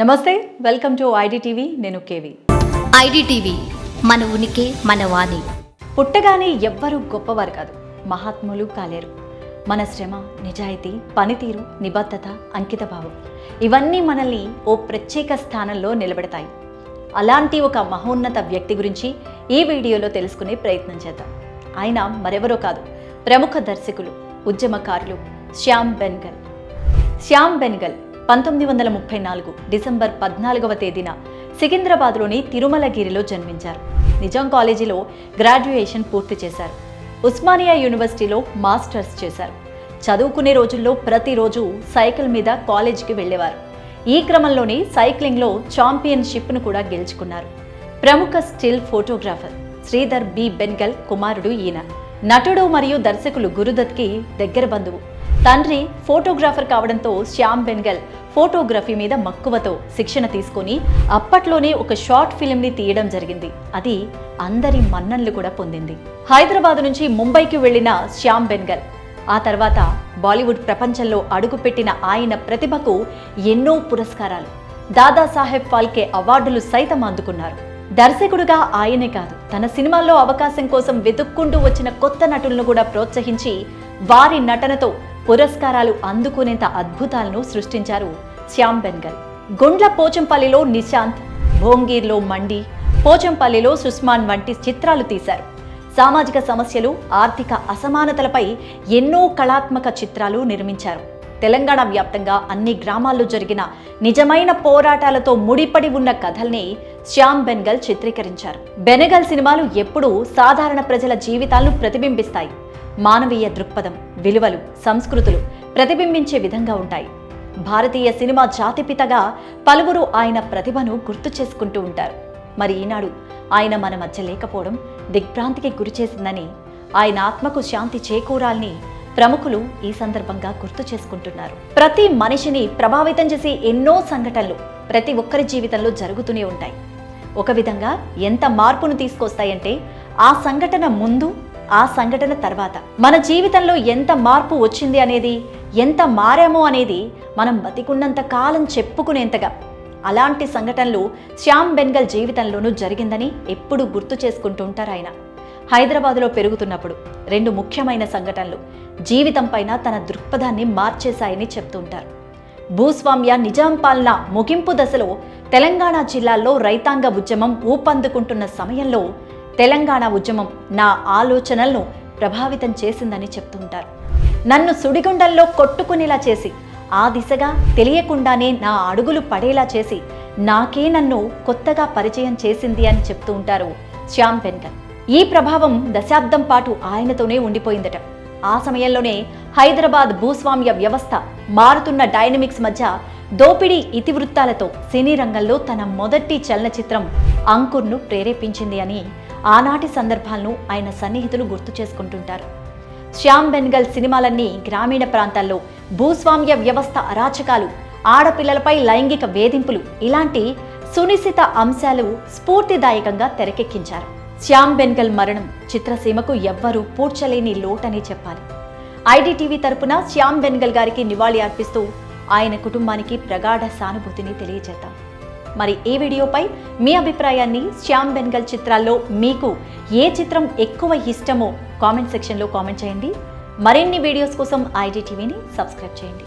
నమస్తే welcome to ID TV నేను KV. IDTV మన ఉనికి మన వాణి. పుట్టగానే ఎవ్వరూ గొప్పవారు కాదు మహాత్ములు కాలేరు. మన శ్రమ నిజాయితీ పనితీరు నిబద్ధత అంకితభావం ఇవన్నీ మనల్ని ఓ ప్రత్యేక స్థానంలో నిలబెడతాయి. అలాంటి ఒక మహోన్నత వ్యక్తి గురించి ఈ వీడియోలో తెలుసుకునే ప్రయత్నం చేద్దాం. ఆయన మరెవరో కాదు ప్రముఖ దర్శకులు ఉద్యమకారులు శ్యామ్ బెన్గల్. శ్యామ్ బెన్గల్ పంతొమ్మిది వందల ముప్పై నాలుగు డిసెంబర్ పద్నాలుగవ తేదీన సికింద్రాబాద్లోని తిరుమలగిరిలో జన్మించారు. నిజాం కాలేజీలో గ్రాడ్యుయేషన్ పూర్తి చేశారు. ఉస్మానియా యూనివర్సిటీలో మాస్టర్స్ చేశారు. చదువుకునే రోజుల్లో ప్రతిరోజు సైకిల్ మీద కాలేజీకి వెళ్ళేవారు. ఈ క్రమంలోనే సైక్లింగ్లో ఛాంపియన్షిప్ను కూడా గెలుచుకున్నారు. ప్రముఖ still photographer Sridhar B Bengal కుమారుడు ఈయన. నటుడు మరియు దర్శకులు గురుదత్కి దగ్గర బంధువు. తండ్రి ఫోటోగ్రాఫర్ కావడంతో శ్యామ్ బెన్గల్ ఫోటోగ్రఫీ మీద మక్కువతో శిక్షణ తీసుకొని అప్పట్లోనే ఒక షార్ట్ ఫిలింని తీయడం జరిగింది. అది అందరి మన్నన్లు కూడా పొందింది. హైదరాబాద్ నుంచి ముంబైకి వెళ్ళిన శ్యామ్ బెన్గల్ ఆ తర్వాత బాలీవుడ్ ప్రపంచంలో అడుగుపెట్టిన ఆయన ప్రతిభకు ఎన్నో పురస్కారాలు. దాదాసాహెబ్ ఫాల్కే అవార్డులు సైతం అందుకున్నారు. దర్శకుడుగా ఆయనే కాదు తన సినిమాల్లో అవకాశం కోసం వెతుక్కుంటూ వచ్చిన కొత్త నటులను కూడా ప్రోత్సహించి వారి నటనతో పురస్కారాలు అందుకునేంత అద్భుతాలను సృష్టించారు శ్యామ్ బెన్గల్. గుండ్ల పోచంపల్లిలో నిశాంత్ భోంగీర్లో మండి పోచంపల్లిలో సుస్మాన్ వంటి చిత్రాలు తీశారు. సామాజిక సమస్యలు ఆర్థిక అసమానతలపై ఎన్నో కళాత్మక చిత్రాలు నిర్మించారు. తెలంగాణ వ్యాప్తంగా అన్ని గ్రామాల్లో జరిగిన నిజమైన పోరాటాలతో ముడిపడి ఉన్న కథల్ని శ్యామ్ బెనగల్ చిత్రీకరించారు. బెనగల్ సినిమాలు ఎప్పుడూ సాధారణ ప్రజల జీవితాలను ప్రతిబింబిస్తాయి. మానవీయ దృక్పథం విలువలు సంస్కృతులు ప్రతిబింబించే విధంగా ఉంటాయి. భారతీయ సినిమా జాతిపితగా పలువురు ఆయన ప్రతిభను గుర్తు చేసుకుంటూ ఉంటారు. మరి ఈనాడు ఆయన మన మధ్య లేకపోవడం దిగ్భ్రాంతికి గురిచేసిందని ఆయన ఆత్మకు శాంతి చేకూరాలని ప్రముఖులు ఈ సందర్భంగా గుర్తు చేసుకుంటున్నారు. ప్రతి మనిషిని ప్రభావితం చేసే ఎన్నో సంఘటనలు ప్రతి ఒక్కరి జీవితంలో జరుగుతూనే ఉంటాయి. ఒక విధంగా ఎంత మార్పును తీసుకొస్తాయంటే ఆ సంఘటన ముందు ఆ సంఘటన తర్వాత. మన జీవితంలో ఎంత మార్పు వచ్చింది అనేది ఎంత మారామో అనేది మనం బతికున్నంత కాలం చెప్పుకునేంతగా. అలాంటి సంఘటనలు శ్యామ్ బెన్గల్ జీవితంలోనూ జరిగిందని ఎప్పుడూ గుర్తు చేసుకుంటూ ఉంటారు ఆయన. హైదరాబాదులో పెరుగుతున్నప్పుడు రెండు ముఖ్యమైన సంఘటనలు జీవితంపైన తన దృక్పథాన్ని మార్చేశాయని చెప్తుంటారు. భూస్వామ్య నిజాం పాలన ముగింపు దశలో తెలంగాణ జిల్లాల్లో రైతాంగ ఉద్యమం ఊపందుకుంటున్న సమయంలో తెలంగాణ ఉద్యమం నా ఆలోచనలను ప్రభావితం చేసిందని చెప్తుంటారు. నన్ను సుడిగుండంలో కొట్టుకునేలా చేసి ఆ దిశగా తెలియకుండానే నా అడుగులు పడేలా చేసి నాకే నన్ను కొత్తగా పరిచయం చేసింది అని చెప్తూ ఉంటారు శ్యామ్ బెన్గల్ ఈ ప్రభావం దశాబ్దం పాటు ఆయనతోనే ఉండిపోయిందట. ఆ సమయంలోనే హైదరాబాద్ భూస్వామ్య వ్యవస్థ మారుతున్న డైనమిక్స్ మధ్య దోపిడీ ఇతివృత్తాలతో సినీ రంగంలో తన మొదటి చలనచిత్రం అంకుర్ను ప్రేరేపించింది అని ఆనాటి సందర్భాలను ఆయన సన్నిహితులు గుర్తు చేసుకుంటుంటారు. శ్యామ్ బెన్గల్ సినిమాలన్నీ గ్రామీణ ప్రాంతాల్లో భూస్వామ్య వ్యవస్థ అరాచకాలు ఆడపిల్లలపై లైంగిక వేధింపులు ఇలాంటి సునిశ్చిత అంశాలు స్ఫూర్తిదాయకంగా తెరకెక్కించారు. శ్యామ్ బెన్గల్ మరణం చిత్రసీమకు ఎవ్వరూ పూడ్చలేని లోటని చెప్పాలి. ఐడిటీవీ తరపున శ్యామ్ బెన్గల్ గారికి నివాళి అర్పిస్తూ ఆయన కుటుంబానికి ప్రగాఢ సానుభూతిని తెలియజేద్దాం. మరి ఈ వీడియోపై మీ అభిప్రాయాన్ని శ్యామ్ బెన్గల్ చిత్రాల్లో మీకు ఏ చిత్రం ఎక్కువ ఇష్టమో కామెంట్ సెక్షన్లో కామెంట్ చేయండి. మరిన్ని వీడియోస్ కోసం ఐడిటీవీని సబ్స్క్రైబ్ చేయండి.